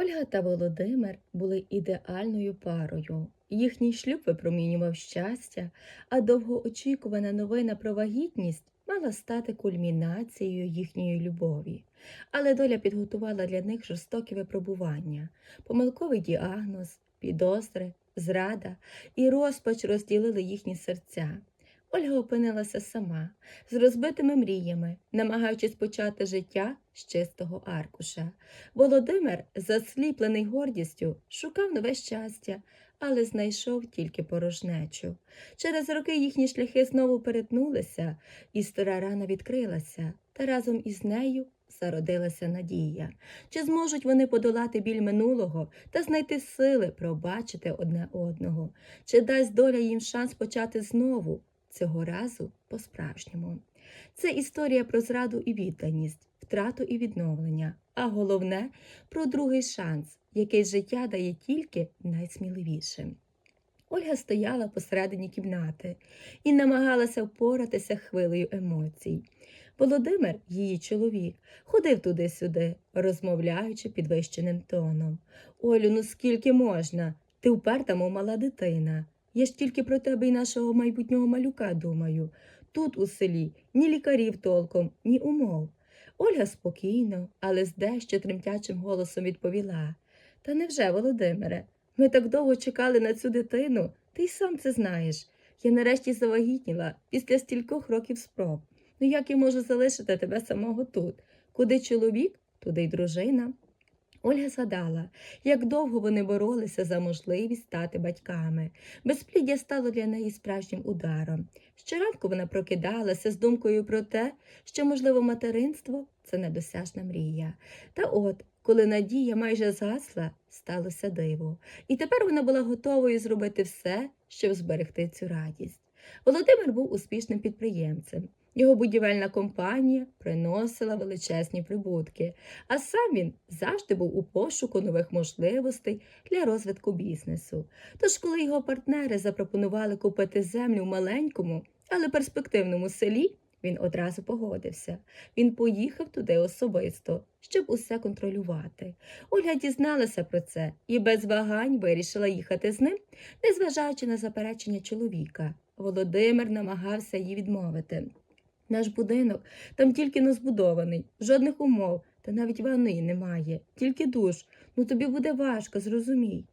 Ольга та Володимир були ідеальною парою. Їхній шлюб випромінював щастя, а довгоочікувана новина про вагітність мала стати кульмінацією їхньої любові. Але доля підготувала для них жорстокі випробування, помилковий діагноз, підозри, зрада і розпач розділили їхні серця. Ольга опинилася сама, з розбитими мріями, намагаючись почати життя з чистого аркуша. Володимир, засліплений гордістю, шукав нове щастя, але знайшов тільки порожнечу. Через роки їхні шляхи знову перетнулися, і стара рана відкрилася, та разом із нею зародилася надія. Чи зможуть вони подолати біль минулого та знайти сили пробачити одне одного? Чи дасть доля їм шанс почати знову? Цього разу по-справжньому. Це історія про зраду і відданість, втрату і відновлення, а головне про другий шанс, який життя дає тільки найсміливішим. Ольга стояла посередині кімнати і намагалася впоратися хвилею емоцій. Володимир, її чоловік, ходив туди-сюди, розмовляючи підвищеним тоном. Олю, ну скільки можна? Ти вперта, мов мала дитина. Я ж тільки про тебе і нашого майбутнього малюка думаю. Тут у селі ні лікарів толком, ні умов. Ольга спокійно, але з дещо тремтячим голосом відповіла Та невже, Володимире, ми так довго чекали на цю дитину, ти й сам це знаєш. Я нарешті завагітніла після стількох років спроб. Ну як я можу залишити тебе самого тут? Куди чоловік, туди й дружина. Ольга згадала, як довго вони боролися за можливість стати батьками. Безпліддя стало для неї справжнім ударом. Щоранку вона прокидалася з думкою про те, що, можливо, материнство це недосяжна мрія. Та от, коли надія майже згасла, сталося диво. І тепер вона була готовою зробити все, щоб зберегти цю радість. Володимир був успішним підприємцем. Його будівельна компанія приносила величезні прибутки, а сам він завжди був у пошуку нових можливостей для розвитку бізнесу. Тож, коли його партнери запропонували купити землю в маленькому, але перспективному селі, він одразу погодився. Він поїхав туди особисто, щоб усе контролювати. Ольга дізналася про це і без вагань вирішила їхати з ним, незважаючи на заперечення чоловіка. Володимир намагався її відмовити. Наш будинок там тільки не збудований, жодних умов, та навіть ванни немає, тільки душ. Ну тобі буде важко, зрозумій.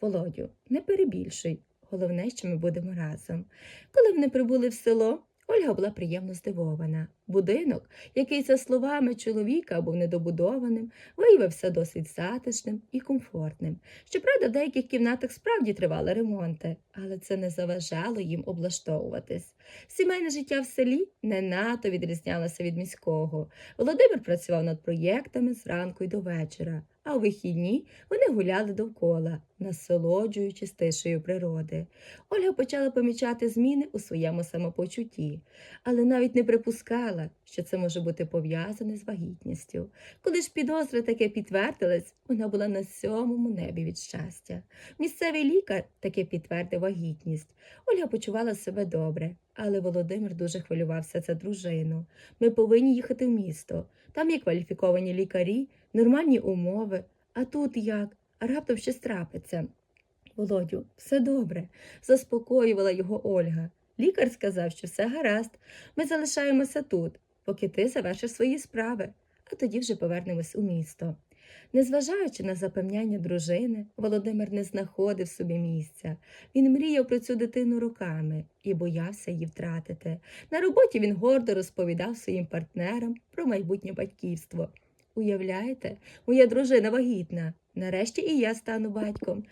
Володю, не перебільшуй. Головне, що ми будемо разом. Коли вони прибули в село, Ольга була приємно здивована. Будинок, який, за словами чоловіка, був недобудованим, виявився досить затишним і комфортним. Щоправда, в деяких кімнатах справді тривали ремонти, але це не заважало їм облаштовуватись. Сімейне життя в селі не надто відрізнялося від міського. Володимир працював над проєктами зранку й до вечора, а у вихідні вони гуляли довкола, насолоджуючись тишею природи. Ольга почала помічати зміни у своєму самопочутті, але навіть не припускала, що це може бути пов'язане з вагітністю. Коли ж підозри таке підтвердились, вона була на сьомому небі від щастя. Місцевий лікар таки підтвердив вагітність. Ольга почувала себе добре, але Володимир дуже хвилювався за дружину. Ми повинні їхати в місто. Там є кваліфіковані лікарі, нормальні умови. А тут як? А раптом щось трапиться. Володю, все добре, заспокоювала його Ольга. Лікар сказав, що все гаразд. Ми залишаємося тут, поки ти завершиш свої справи, а тоді вже повернемось у місто. Незважаючи на запевняння дружини, Володимир не знаходив собі місця. Він мріяв про цю дитину роками і боявся її втратити. На роботі він гордо розповідав своїм партнерам про майбутнє батьківство. Уявляєте, моя дружина вагітна. Нарешті і я стану батьком.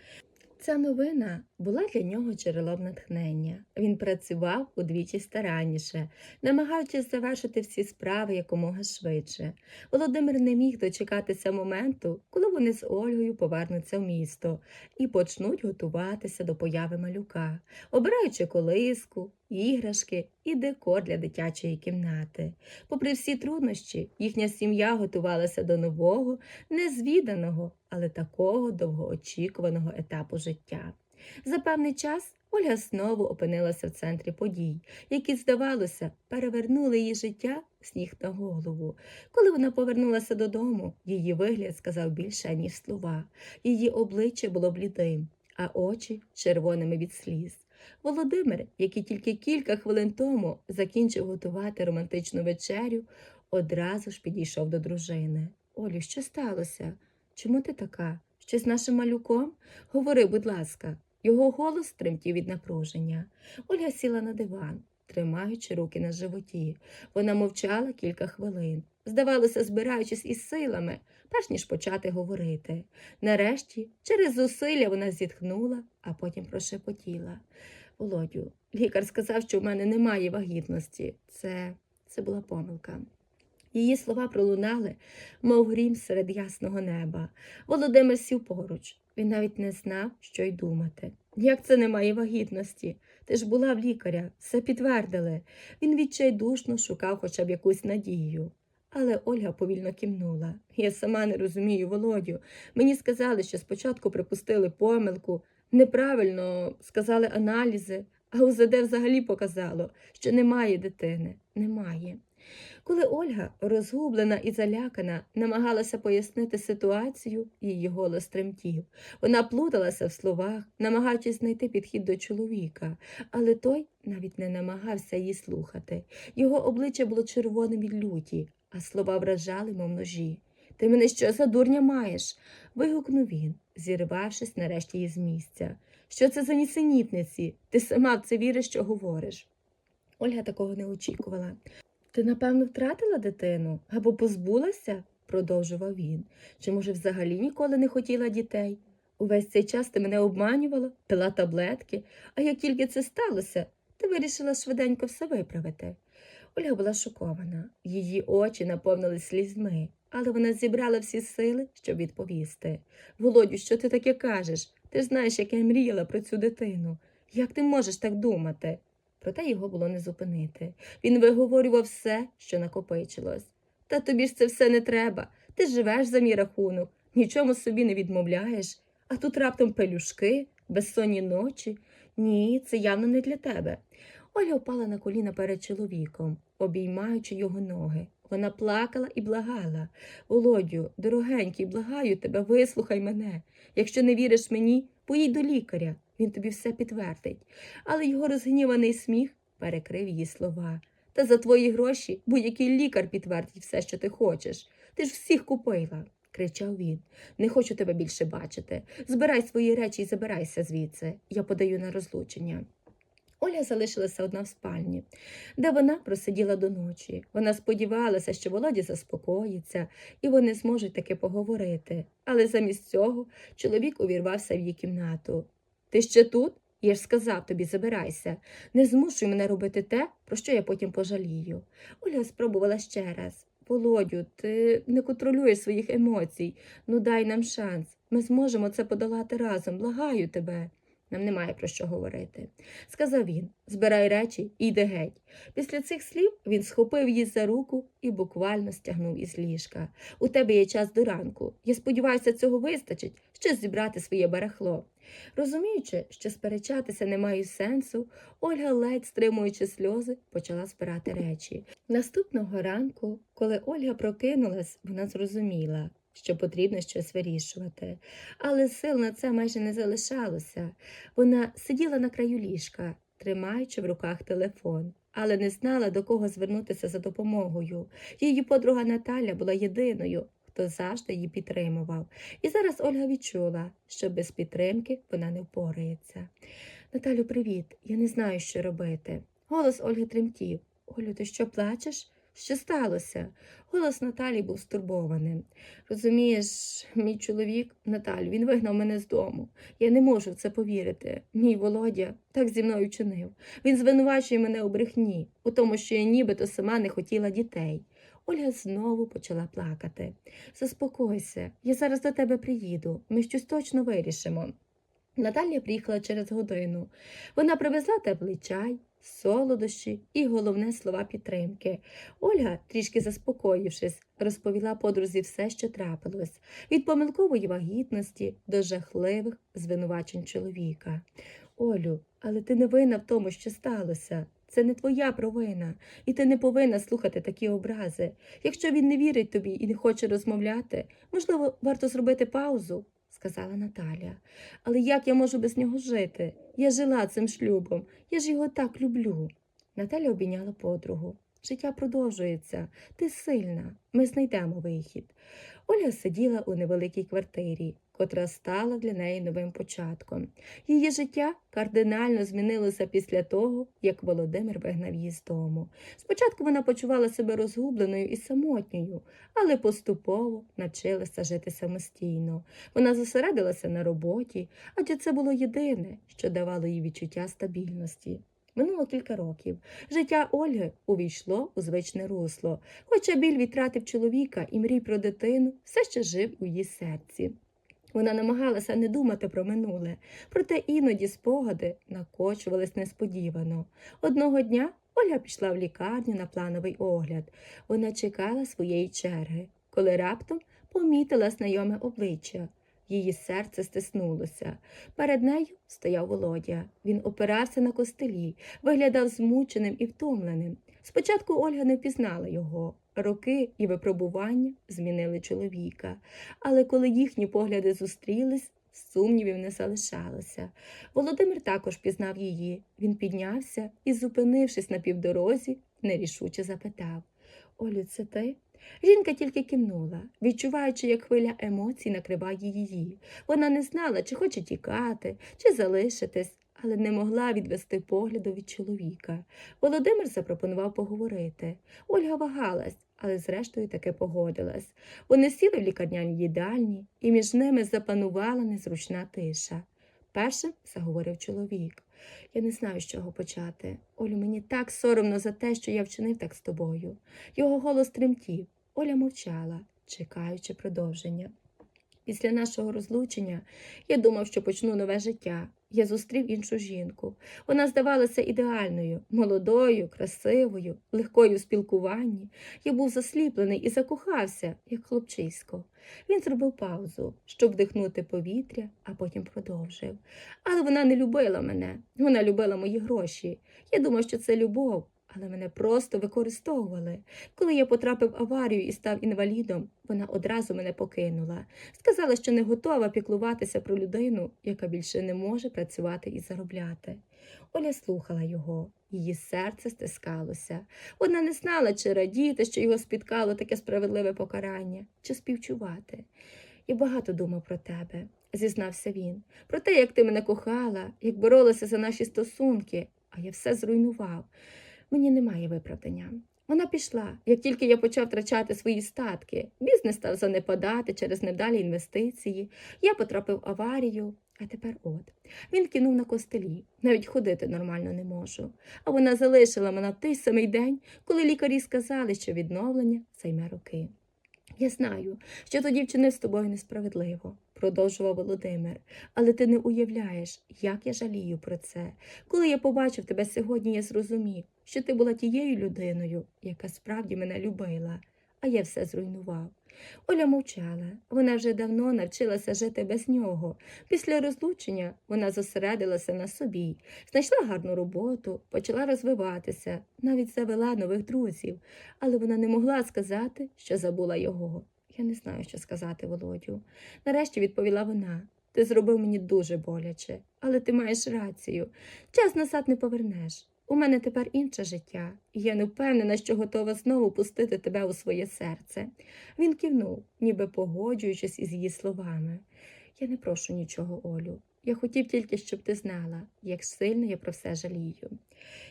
Ця новина була для нього джерелом натхнення. Він працював удвічі старанніше, намагаючись завершити всі справи якомога швидше. Володимир не міг дочекатися моменту, коли вони з Ольгою повернуться в місто і почнуть готуватися до появи малюка, обираючи колиску, іграшки і декор для дитячої кімнати. Попри всі труднощі, їхня сім'я готувалася до нового, незвіданого, але такого довгоочікуваного етапу життя. За певний час Ольга знову опинилася в центрі подій, які, здавалося, перевернули її життя з ніг на голову. Коли вона повернулася додому, її вигляд сказав більше, ніж слова. Її обличчя було блідим, а очі червоними від сліз. Володимир, який тільки кілька хвилин тому закінчив готувати романтичну вечерю, одразу ж підійшов до дружини. Олю, що сталося? Чому ти така? Щось з нашим малюком? Говори, будь ласка. Його голос тремтів від напруження. Ольга сіла на диван, тримаючи руки на животі. Вона мовчала кілька хвилин, здавалося, збираючись із силами, перш ніж почати говорити. Нарешті, через зусилля вона зітхнула, а потім прошепотіла. Володю, лікар сказав, що в мене немає вагітності. Це, це була помилка. Її слова пролунали, мов грім серед ясного неба. Володимир сів поруч. Він навіть не знав, що й думати. Як це немає вагітності? Ти ж була в лікаря, все підтвердили. Він відчайдушно шукав хоча б якусь надію. Але Ольга повільно кивнула. Я сама не розумію, Володю. Мені сказали, що спочатку припустили помилку, неправильно сказали аналізи, а УЗД взагалі показало, що немає дитини. Немає. Коли Ольга, розгублена і залякана, намагалася пояснити ситуацію, її голос тремтів. Вона плуталася в словах, намагаючись знайти підхід до чоловіка, але той навіть не намагався її слухати. Його обличчя було червоним від люті, а слова вражали, мов ножі. Ти мене що за дурня маєш? вигукнув він, зірвавшись нарешті із місця. Що це за нісенітниці? Ти сама в це віриш, що говориш. Ольга такого не очікувала. Ти, напевно, втратила дитину або позбулася, продовжував він. Чи, може, взагалі ніколи не хотіла дітей? Увесь цей час ти мене обманювала, пила таблетки, а як тільки це сталося, ти вирішила швиденько все виправити. Ольга була шокована, її очі наповнились слізьми, але вона зібрала всі сили, щоб відповісти. Володю, що ти таке кажеш? Ти ж знаєш, як я мріяла про цю дитину. Як ти можеш так думати? Проте його було не зупинити. Він виговорював все, що накопичилось. Та тобі ж це все не треба. Ти живеш за мій рахунок, нічому собі не відмовляєш, а тут раптом пелюшки, безсонні ночі. Ні, це явно не для тебе. Оля впала на коліна перед чоловіком, обіймаючи його ноги. Вона плакала і благала. Володю, дорогенький, благаю тебе, вислухай мене. Якщо не віриш мені, поїдь до лікаря, він тобі все підтвердить. Але його розгніваний сміх перекрив її слова. Та за твої гроші будь-який лікар підтвердить все, що ти хочеш. Ти ж всіх купила, кричав він. Не хочу тебе більше бачити. Збирай свої речі і забирайся звідси. Я подаю на розлучення. Оля залишилася одна в спальні, де вона просиділа до ночі. Вона сподівалася, що Володя заспокоїться, і вони зможуть таки поговорити. Але замість цього чоловік увірвався в її кімнату. Ти ще тут? Я ж сказав тобі, забирайся. Не змушуй мене робити те, про що я потім пожалію. Оля спробувала ще раз. Володю, ти не контролюєш своїх емоцій. Ну дай нам шанс. Ми зможемо це подолати разом. Благаю тебе. Нам немає про що говорити. Сказав він, збирай речі і йди геть. Після цих слів він схопив її за руку і буквально стягнув із ліжка. У тебе є час до ранку. Я сподіваюся, цього вистачить, щоб зібрати своє барахло. Розуміючи, що сперечатися не має сенсу, Ольга, ледь стримуючи сльози, почала збирати речі. Наступного ранку, коли Ольга прокинулась, вона зрозуміла, що потрібно щось вирішувати. Але сил на це майже не залишалося. Вона сиділа на краю ліжка, тримаючи в руках телефон, але не знала, до кого звернутися за допомогою. Її подруга Наталя була єдиною, хто завжди її підтримував. І зараз Ольга відчула, що без підтримки вона не впорається. Наталю, привіт. Я не знаю, що робити. Голос Ольги тремтів. Олю, ти що плачеш? Що сталося? Голос Наталі був стурбованим. Розумієш, мій чоловік, Наталю, він вигнав мене з дому. Я не можу в це повірити. Мій Володя так зі мною чинив. Він звинувачує мене у брехні, у тому, що я нібито сама не хотіла дітей. Ольга знову почала плакати. Заспокойся, я зараз до тебе приїду. Ми щось точно вирішимо. Наталія приїхала через годину. Вона привезла теплий чай, солодощі і головне слова підтримки. Ольга, трішки заспокоївшись, розповіла подрузі все, що трапилось, від помилкової вагітності до жахливих звинувачень чоловіка. Олю, але ти не винна в тому, що сталося. Це не твоя провина, і ти не повинна слухати такі образи. Якщо він не вірить тобі і не хоче розмовляти, можливо, варто зробити паузу, сказала Наталя. Але як я можу без нього жити? Я жила цим шлюбом, я ж його так люблю. Наталя обійняла подругу. Життя продовжується, ти сильна, ми знайдемо вихід. Оля сиділа у невеликій квартирі, котра стала для неї новим початком. Її життя кардинально змінилося після того, як Володимир вигнав її з дому. Спочатку вона почувала себе розгубленою і самотньою, але поступово навчилася жити самостійно. Вона зосередилася на роботі, адже це було єдине, що давало їй відчуття стабільності. Минуло кілька років. Життя Ольги увійшло у звичне русло, хоча біль відтратив чоловіка і мрій про дитину все ще жив у її серці. Вона намагалася не думати про минуле, проте іноді спогади накочувались несподівано. Одного дня Ольга пішла в лікарню на плановий огляд. Вона чекала своєї черги, коли раптом помітила знайоме обличчя. Її серце стиснулося. Перед нею стояв Володя. Він опирався на костелі, виглядав змученим і втомленим. Спочатку Ольга не впізнала його. Роки і випробування змінили чоловіка, але коли їхні погляди зустрілись, сумнівів не залишалося. Володимир також пізнав її. Він піднявся і, зупинившись на півдорозі, нерішуче запитав Олю, це ти? Жінка тільки кивнула, відчуваючи, як хвиля емоцій накриває її. Вона не знала, чи хоче тікати, чи залишитись, але не могла відвести погляду від чоловіка. Володимир запропонував поговорити. Ольга вагалась, але зрештою таки погодилась. Вони сіли в лікарняній їдальні, і між ними запанувала незручна тиша. Першим заговорив чоловік. Я не знаю, з чого почати. Олю, мені так соромно за те, що я вчинив так з тобою. Його голос тремтів. Оля мовчала, чекаючи продовження. Після нашого розлучення я думав, що почну нове життя. Я зустрів іншу жінку. Вона здавалася ідеальною, молодою, красивою, легкою в спілкуванні. Я був засліплений і закохався, як хлопчисько. Він зробив паузу, щоб вдихнути повітря, а потім продовжив. Але вона не любила мене, вона любила мої гроші. Я думав, що це любов, але мене просто використовували. Коли я потрапив в аварію і став інвалідом, вона одразу мене покинула. Сказала, що не готова піклуватися про людину, яка більше не може працювати і заробляти. Оля слухала його, її серце стискалося. Вона не знала, чи радіти, що його спіткало таке справедливе покарання, чи співчувати. Я багато думав про тебе, зізнався він, про те, як ти мене кохала, як боролася за наші стосунки, а я все зруйнував. Мені немає виправдання. Вона пішла, як тільки я почав втрачати свої статки. Бізнес став занепадати через невдалі інвестиції. Я потрапив в аварію, а тепер от. Він кинув на костелі. Навіть ходити нормально не можу. А вона залишила мене в той самий день, коли лікарі сказали, що відновлення займе роки. Я знаю, що тоді вчинив з тобою несправедливо, продовжував Володимир, але ти не уявляєш, як я жалію про це. Коли я побачив тебе сьогодні, я зрозумів, що ти була тією людиною, яка справді мене любила, а я все зруйнував. Оля мовчала. Вона вже давно навчилася жити без нього. Після розлучення вона зосередилася на собі, знайшла гарну роботу, почала розвиватися, навіть завела нових друзів, але вона не могла сказати, що забула його. Я не знаю, що сказати, Володю. Нарешті відповіла вона. Ти зробив мені дуже боляче, але ти маєш рацію. Час назад не повернеш. У мене тепер інше життя, і я не впевнена, що готова знову пустити тебе у своє серце. Він кивнув, ніби погоджуючись із її словами. Я не прошу нічого, Олю. Я хотів тільки, щоб ти знала, як сильно я про все жалію.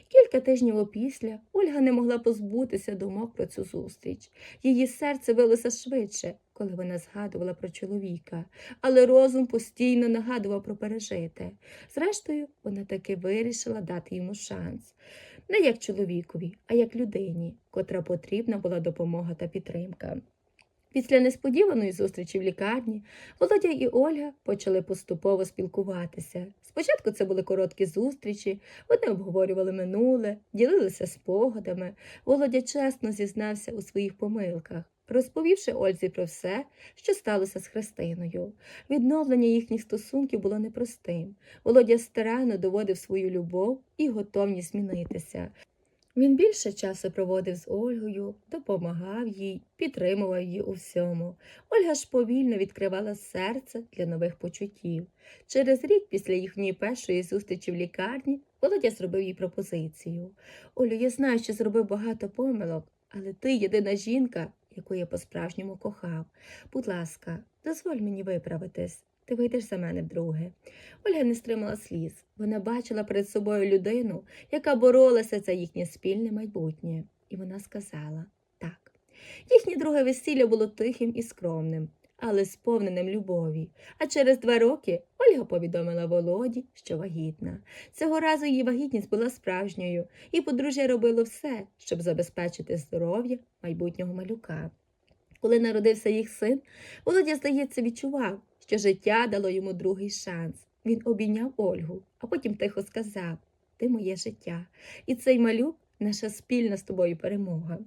Кілька тижнів опісля Ольга не могла позбутися думок про цю зустріч. Її серце билося швидше, коли вона згадувала про чоловіка, але розум постійно нагадував про пережите. Зрештою, вона таки вирішила дати йому шанс. Не як чоловікові, а як людині, котра потрібна була допомога та підтримка. Після несподіваної зустрічі в лікарні Володя і Ольга почали поступово спілкуватися. Спочатку це були короткі зустрічі, вони обговорювали минуле, ділилися спогадами. Володя чесно зізнався у своїх помилках, розповівши Ользі про все, що сталося з Христиною. Відновлення їхніх стосунків було непростим. Володя старанно доводив свою любов і готовність змінитися. Він більше часу проводив з Ольгою, допомагав їй, підтримував її у всьому. Ольга ж повільно відкривала серце для нових почуттів. Через рік після їхньої першої зустрічі в лікарні Володя зробив їй пропозицію. Олю, я знаю, що зробив багато помилок, але ти єдина жінка, яку я по-справжньому кохав. Будь ласка, дозволь мені виправитись. Ти вийдеш за мене вдруге. Ольга не стримала сліз. Вона бачила перед собою людину, яка боролася за їхнє спільне майбутнє. І вона сказала так. Їхнє друге весілля було тихим і скромним, але сповненим любові. А через два роки Ольга повідомила Володі, що вагітна. Цього разу її вагітність була справжньою, і подружжя робило все, щоб забезпечити здоров'я майбутнього малюка. Коли народився їх син, Володя, здається, відчував, що життя дало йому другий шанс. Він обійняв Ольгу, а потім тихо сказав Ти моє життя, і цей малюк наша спільна з тобою перемога.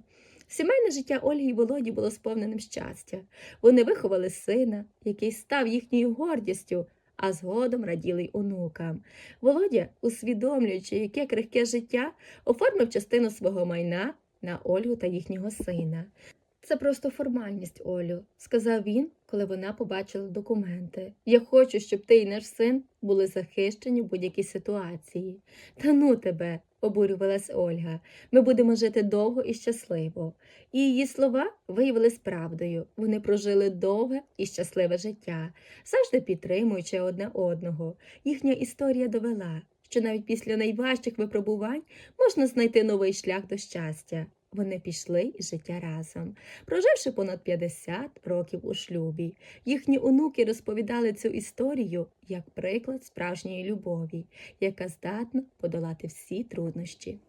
Сімейне життя Ольги і Володі було сповненим щастя. Вони виховали сина, який став їхньою гордістю, а згодом раділи й онукам. Володя, усвідомлюючи, яке крихке життя, оформив частину свого майна на Ольгу та їхнього сина. Це просто формальність, Олю, сказав він, коли вона побачила документи. Я хочу, щоб ти і наш син були захищені в будь-якій ситуації. Та ну тебе, обурювалась Ольга. Ми будемо жити довго і щасливо. І її слова виявились правдою. Вони прожили довге і щасливе життя, завжди підтримуючи одне одного. Їхня історія довела, що навіть після найважчих випробувань можна знайти новий шлях до щастя. Вони пішли із життя разом, проживши понад 50 років у шлюбі. Їхні онуки розповідали цю історію як приклад справжньої любові, яка здатна подолати всі труднощі.